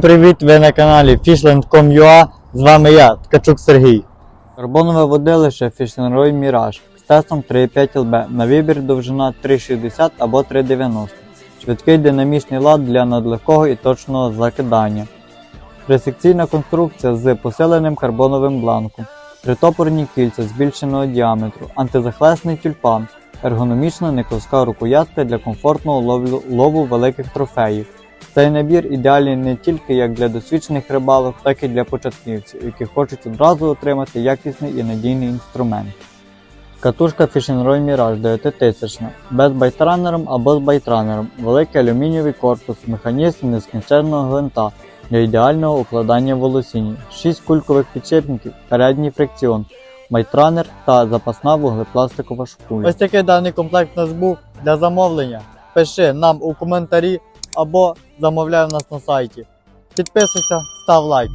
Привіт, ви на каналі Fishland.com.ua, з вами я, Ткачук Сергій. Карбонове водилище Roy Mirage з тестом 3,5 LB на вибір довжина 3,60 або 3,90. Швидкий динамічний лад для надлегкого і точного закидання. Трисекційна конструкція з посиленим карбоновим бланком. Тритопорні кільця збільшеного діаметру, антизахлесний тюльпан, ергономічна никовська рукоятка для комфортного лову великих трофеїв. Цей набір ідеальний не тільки як для досвідчених рибалок, так і для початківців, які хочуть одразу отримати якісний і надійний інструмент. Катушка Fishing Mirage 9000 без байтранером або з байтранером, великий алюмінієвий корпус, механізм нескінченного гвинта для ідеального укладання волосінь, 6 кулькових підшипників, передній фрикціон, байтранер та запасна вуглепластикова шпуля. Ось такий даний комплект у нас був для замовлення. Пиши нам у коментарі або замовляй у нас на сайті. Підписуйся, став лайк.